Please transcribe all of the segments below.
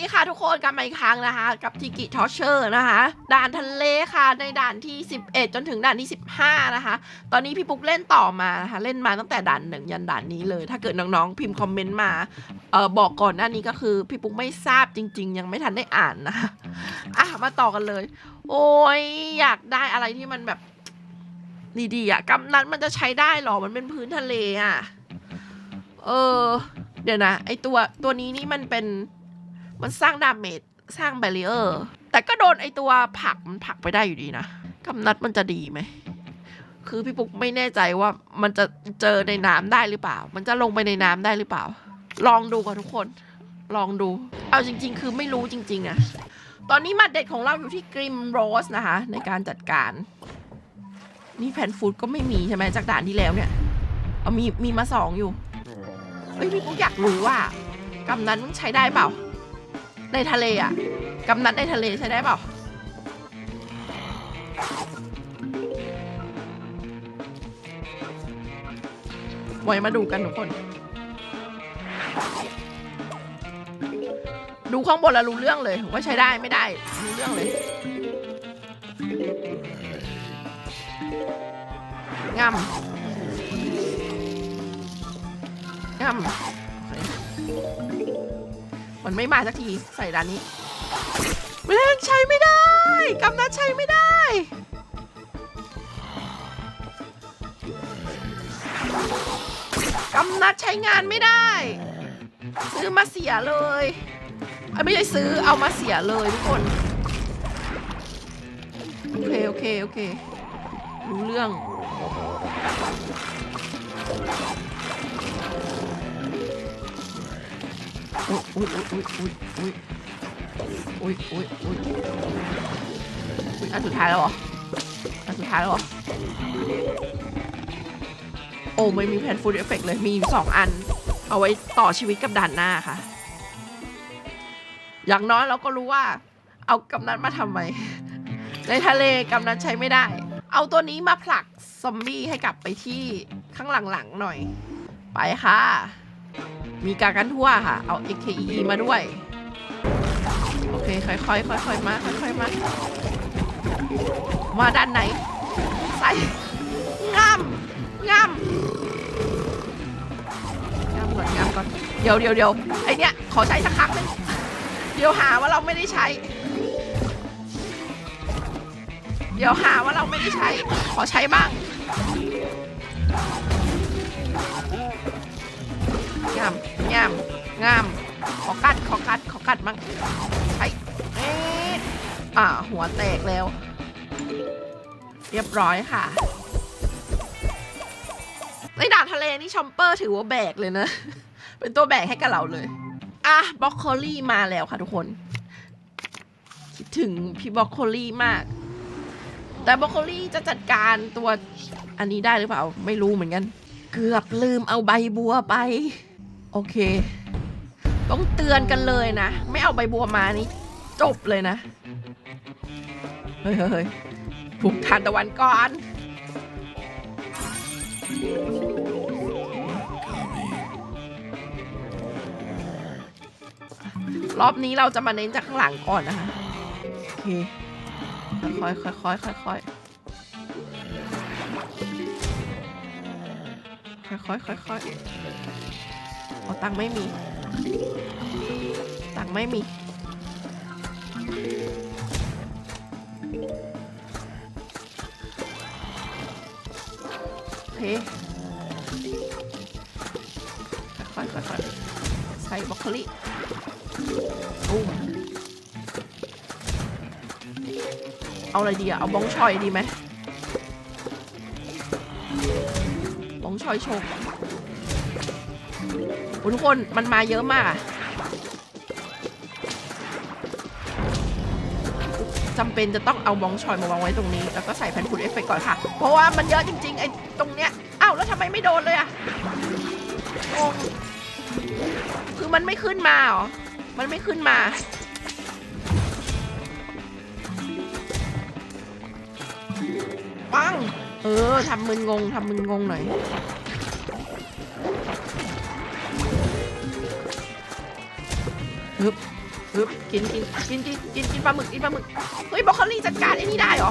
ดีค่ะทุกคนกลับมาอีกครั้งนะคะ กับทิกิทอเชอร์นะคะ ด่านทะเลค่ะในด่านที่ 11 จนถึงด่านที่ 15 นะคะ ตอนนี้พี่ปุ๊กเล่นต่อมานะคะเล่นมาตั้งแต่ด่านหนึ่งยันด่านนี้เลย ถ้าเกิดน้องๆพิมพ์คอมเมนต์มาเออบอกก่อนหน้านี้ก็คือพี่ปุ๊กไม่ทราบจริง ๆ ยังไม่ทันได้อ่านนะคะอะมาต่อกันเลย โอ้ยอยากได้อะไรที่มันแบบดีๆอะกำนันมันจะใช้ได้หรอมันเป็นพื้นทะเลอะเออ เดี๋ยวนะไอตัวตัวนี้นี่มันเป็น มันสร้างดาเมจสร้างแบร r เออร์แต่ก็โดนไอตัวผลักมันผลักไปได้อยู่ดีนะกำนัดมันจะดีไหม คือพี่ปุ๊กไม่แน่ใจว่ามันจะเจอในน้ำได้หรือเปล่า มันจะลงไปในน้ำได้หรือเปล่า ลองดูก่อนทุกคน ลองดู เอาจริง ๆ คือไม่รู้จริง ๆอะตอนนี้หมัดเด็ดของเราอยู่ที่กริมโรสนะคะ ในการจัดการ นี่แผ่นฟูดก็ไม่มีใช่ไหมจากด่านที่แล้วเนี่ย เอามีมีมาสองอยู่เฮ้ยพี่ปุ๊กอยากรู้ว่ากำนันมันใช้ได้เปล่า ในทะเลอะกำนันในทะเลใช้ได้เปล่าไว้มาดูกันทุกคน ดูข้างบนแล้วรู้เรื่องเลยว่าใช้ได้ไม่ได้รู้เรื่องเลยงำงำ มันไม่มาสักทีใส่ด้านนี้เล่นใช้ไม่ได้กำนัดใช้ไม่ได้กำนัดใช้งานไม่ได้ ซื้อมาเสียเลยเอ้ยไม่ใช่ซื้อเอามาเสียเลยทุกคน โอเค โอเค โอเค รู้เรื่อง อุ้ยอุ้ยอุ้ยอุ้ยอุ้ยอุ้ยอุ้ยอุ้ยอุ้ยอันสุดท้ายแล้วเหรออันสุดท้ายแล้วเหรอโอ้ไม่มีแผ่นฟูดเอฟเฟกเลยมีสองอัน เอาไว้ต่อชีวิตกับด่านหน้าค่ะ อย่างน้อยเราก็รู้ว่า เอากำนันมาทำไม ในทะเลกำนันใช้ไม่ได้ เอาตัวนี้มาผลักซอมบี้ให้กลับไปที่ข้างหลังๆหน่อย ไปค่ะ มีการกันทั่วค่ะ เอา AKE มาด้วย โอเค ค่อยๆค่อยๆมา ค่อยๆมา มาด้านไหน ใส่งามงามงามก่อนงามก่อน เดี๋ยวเดี๋ยวเดี๋ยวไอเนี้ย ขอใช้สักครั้งหนึงเดี๋ยวหาว่าเราไม่ได้ใช้ เดี๋ยวหาว่าเราไม่ได้ใช้ ขอใช้บ้าง งามงมงาม ขอกัด ขอกัด ขอกัดมั่งใช่เอ๊ะอ่า หัวแตกแล้ว เรียบร้อยค่ะ ในด่านทะเลนี่ชอมเปอร์ถือว่าแบกเลยนะ เป็นตัวแบกให้กับเราเลย อะบล็อกโคลี่มาแล้วค่ะทุกคน คิดถึงพี่บล็อกโคลี่มากแต่บ็อกโคลี่จะจัดการตัวอันนี้ได้หรือเปล่า ไม่รู้เหมือนกัน เกือบลืมเอาใบบัวไป โอเค ต้องเตือนกันเลยนะ ไม่เอาใบบัวมานี่ จบเลยนะ เฮ้ยเฮ้ยเฮ้ยปลุกทานตะวันก่อนรอบนี้เราจะมาเน้นจากข้างหลังก่อนนะคะ โอเค ค่อยๆค่อยๆค่อยๆค่อยๆค่อยๆค่อยๆเอตังไม่มี ตังไม่มี เคค่อยๆค่อยๆใส่บรอกโคลีปุ้มเอาอะไรดีอะเอาบ้องชอยดีไหมบ้องชอยโชกโอ้ ทุกคนมันมาเยอะมากอะจำเป็นจะต้องเอาบองชอยมาวางไว้ตรงนี้ แล้วก็ใส่แผ่นฝุ่นเอฟเฟกก่อนค่ะ เพราะว่ามันเยอะจริงๆไอ้ตรงเนี้ยอ้าวแล้วทำไมไม่โดนเลยอะงงคือมันไม่ขึ้นมาหรอ มันไม่ขึ้นมา ปัง เออทำมึนงงทำมึนงงหน่อย ฮึบปึ๊บกินกินกินกินกินกินปลาหมึกกินปลาหมึกเฮ้ยบรอกโคลี่จัดการไอ้นี่ได้เหรอ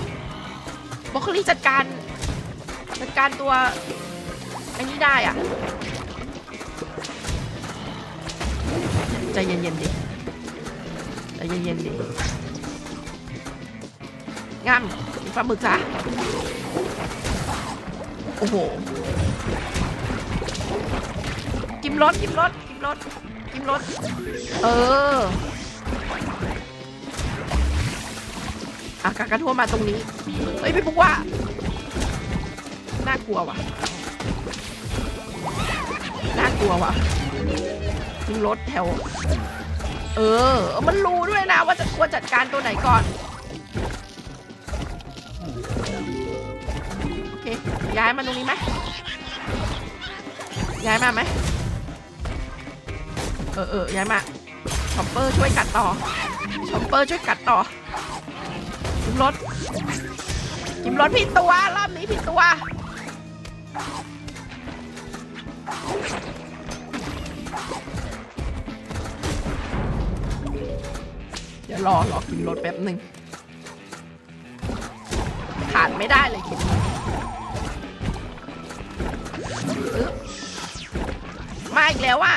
บรอกโคลี่จัดการจัดการตัวไอ้นี่ได้อะใจเย็นๆดิใจเย็นๆดิงามกินปลาหมึกจ้ะโอ้โหกิมรสกิมรสกิมรส กิมรสเอออากากระทั่วมาตรงนี้ เฮ้ยพี่ปุ๊กว่า น่ากลัวว่ะ น่ากลัวว่ะทิ้งรถแถว เออ มันรู้ด้วยนะว่าจะควรจัดการตัวไหนก่อน โอเค ย้ายมาตรงนี้ไหม ย้ายมาไหมเออเออย้ายมาชอปเปอร์ช่วยกัดต่อชอปเปอร์ช่วยกัดต่อกิมรถกิมรถผิดตัวรอบนี้ผิดตัวเดี๋ยวรอรอกินรถแป๊บหนึ่งขาดไม่ได้เลยกินมาอีกแล้วอะ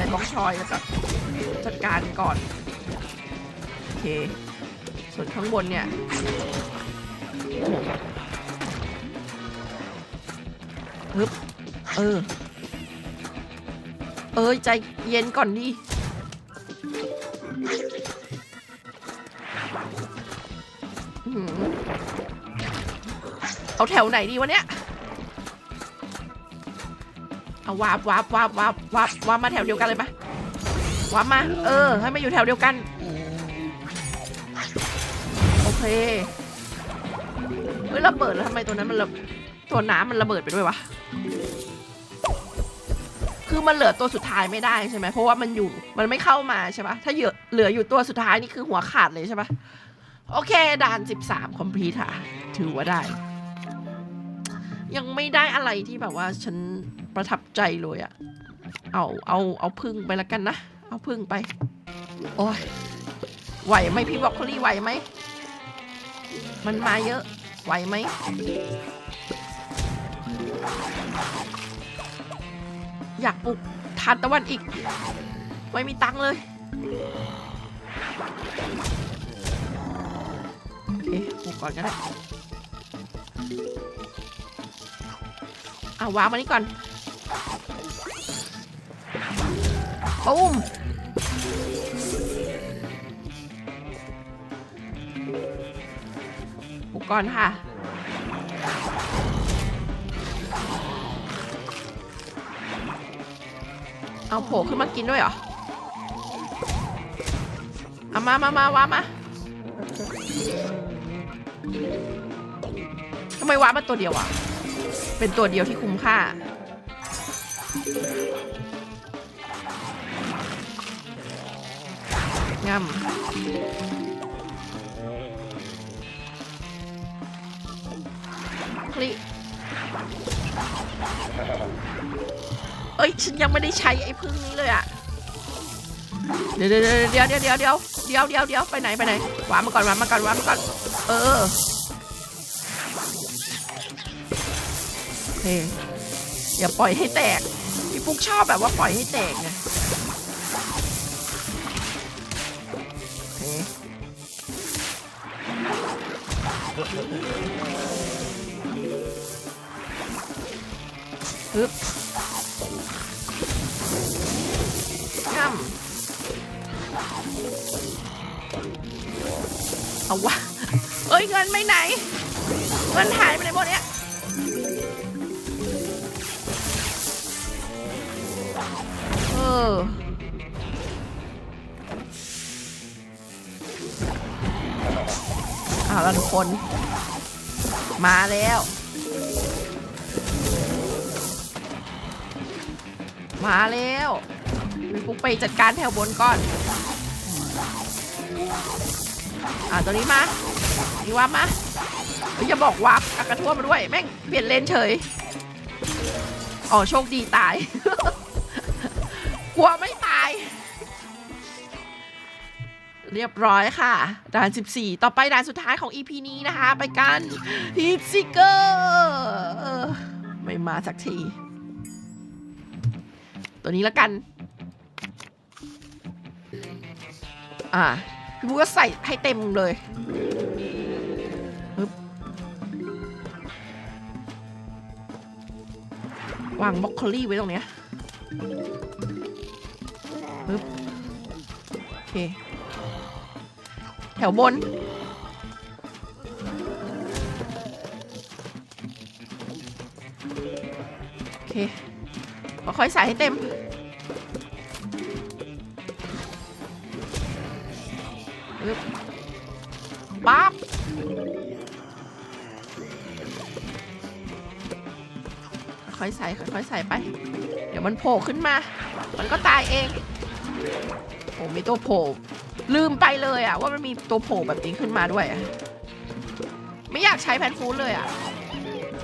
ส่บล็อกชอยก็จัดการก่อน โอเค ส่วนข้างบนเนี่ยฮึบเออ เอ้ยใจเย็นก่อนดิอื้อหือเอาแถวไหนดีวะเนี่ย เอาวาบวาบวาบวาบวาบวาบมาแถวเดียวกันเลยปะวาบมา เออ ให้มาอยู่แถวเดียวกัน โอเคเฮ้ยระเบิดแล้วทำไมตัวนั้นมันระตัวน้ำมันระเบิดไปด้วยวะ คือมันเหลือตัวสุดท้ายไม่ได้ใช่ไหมเพราะว่ามันอยู่ มันไม่เข้ามาใช่ปะถ้าเหลือออยู่ตัวสุดท้ายนี่คือหัวขาดเลยใช่ปะโอเคด่าน 13 คอมพลีทค่ะ ถือว่าได้ ยังไม่ได้อะไรที่แบบว่าฉัน ประทับใจเลยอะเอาเอาเอาพึ่งไปละกันนะ เอาพึ่งไป โอ้ยไหวไหมพี่บอกคลี่ไหวไหม มันมาเยอะ ไหวไหม อยากปลูกทานตะวันอีก ไม่มีตังเลยโอเคปลูกก่อนก็ได้เอาวางมานี่ก่อน ปุ้มปลูกก่อนค่ะ เอาโผล่ขึ้นมากินด้วยเหรอ เอามามามาวามาทำไมวามันตัวเดียวอะ เป็นตัวเดียวที่คุ้มค่า งำคลิเอ้ย ฉันยังไม่ได้ใช้ไอ้พึ่งนี้เลยอะเดี๋ยวเดี๋ยวเดี๋ยวเดี๋ยวเดี๋ยวเดี๋ยวเดี๋ยวเดี๋ยวเดี๋ยวไปไหนไปไหนวางมาก่อนวางมาก่อนวางมาก่อน เออโอเคอย่าปล่อยให้แตก ฟุกชอบแบบว่าปล่อยให้แตกไงฮึบง่ำเอาวะเอ้ยเงินไม่ไหน เงินหายไปไหนหมดเนี่ย คน มาแล้ว มาแล้วพี่ปุ๊กไปจัดการแถวบนก่อน อ่าตัวนี้มานี่วับมาอย่าบอกวับกากระทั่วมาด้วย แม่งเปลี่ยนเลนเฉย อ๋อ โชคดีตาย กลัวไม่ตาย เรียบร้อยค่ะ ด่าน 14 ต่อไปด่านสุดท้ายของ EP นี้นะคะ ไปกันฮีทซิเกอร์ไม่มาสักที ตัวนี้ละกัน อ่า พี่บุ๊กก็ใส่ให้เต็มเลยบวางบล็อกโคลี่ไว้ตรงเนี้ยปึ๊บโอเค แถวบน โอเคค่อยใส่ให้เต็ม ปั๊บค่อยใส่ค่อยใส่ไป เดี๋ยวมันโผล่ขึ้นมา มันก็ตายเอง โอ้มีตัวโผล่ ลืมไปเลยอะว่ามันมีตัวโผล่แบบนี้ขึ้นมาด้วยอะไม่อยากใช้แพนฟูดเลยอะ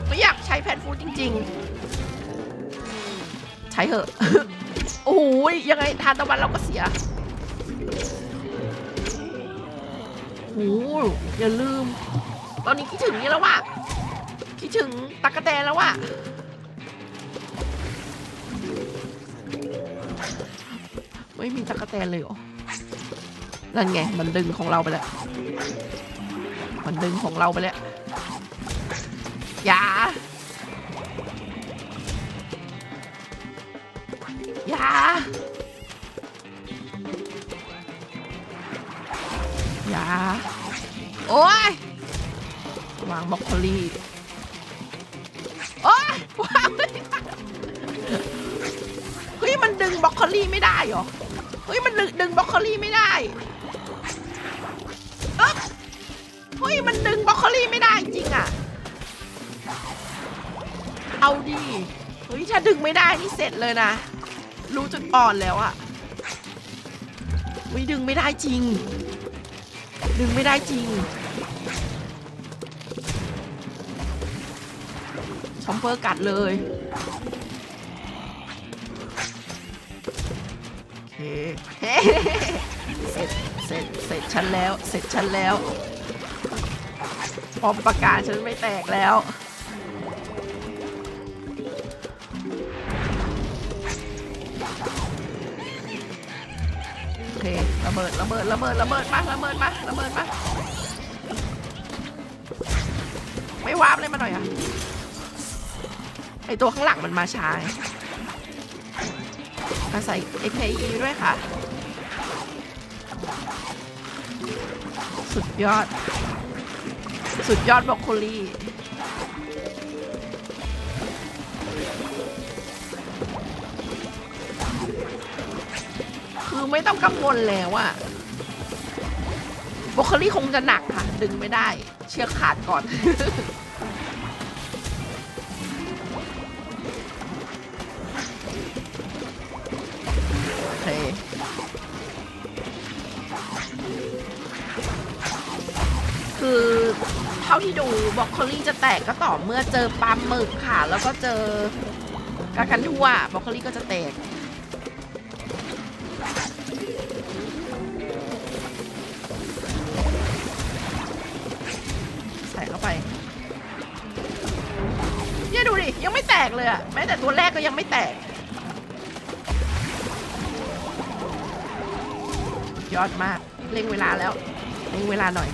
ไม่อยากใช้แพนฟูดจริง ๆ ใช้เหอะ โอ้โหยังไงทานตะวันเราก็เสียโอ้โหอย่าลืม ตอนนี้คิดถึงนี่แล้วว่ะคิดถึงตักกะแตนแล้วว่ะไม่มีตักกะแตนเลยเหรอ นั่นไง มันดึงของเราไปแล้ว มันดึงของเราไปแล้วอย่าอย่าอย่าโอ้ยวางบล็อกโคลี่โอ้ยวางไม่ได้เฮ้ยมันดึงบล็อกโคลี่ไม่ได้เหรอ เฮ้ยมันดึงดึงบล็อกโคลี่ไม่ได้ เฮ้ยมันดึงบล็อกโคลี่ไม่ได้จริงอะเอาดีเฮ้ยถ้าดึงไม่ได้นี่เสร็จเลยนะ รู้จุดอ่อนแล้วอะไม่ดึงไม่ได้จริง ดึงไม่ได้จริงชอมเปอร์กัดเลยเคเสร็จ เสร็จ เสร็จฉันแล้ว เสร็จฉันแล้ว ปอมประกาศฉันไม่แตกแล้ว โอเคระเบิดระเบิดระเบิดระเบิดมาระเบิดมาระเบิดมาไม่วาร์ปเลยมาหน่อยอะไอตัวข้างหลังมันมาช้าไงอาศัย AKE ด้วยค่ะ สุดยอด สุดยอดบรอกโคลีคือไม่ต้องกังวลแล้วอะบรอกโคลี่คงจะหนักค่ะ ดึงไม่ได้ เชือกขาดก่อน ดูบรอกโคลี่จะแตกก็ต่อเมื่อเจอปลาหมึกค่ะ แล้วก็เจอกากันทั่วบรอกโคลี่ก็จะแตกใส่เข้าไปเนี่ยดูดิ ยังไม่แตกเลยอะแม้แต่ตัวแรกก็ยังไม่แตก ยอดมากเร่งเวลาแล้วเร่งเวลาหน่อย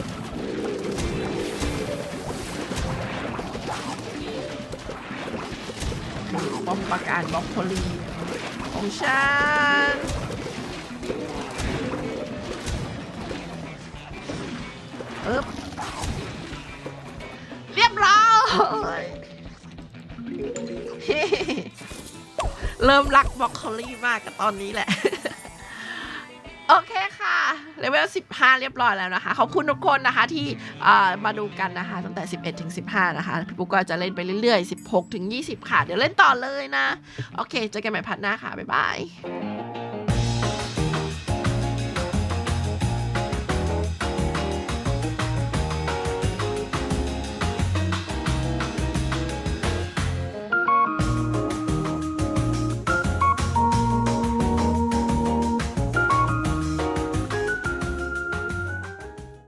อมประการบล็อกโคลีของฉันเอ๊บเรียบร้อยเริ่มรักบล็อกโคลีมากกับตอนนี้แหละ เลเวล 15 เรียบร้อยแล้วนะคะ ขอบคุณทุกคนนะคะที่มาดูกันนะคะ ตั้งแต่ 11 ถึง 15 นะคะ พี่ปุ๊กก็จะเล่นไปเรื่อยๆ 16 ถึง 20 ค่ะ เดี๋ยวเล่นต่อเลยนะ โอเค เจอกันใหม่พัดหน้าค่ะ บ๊ายบาย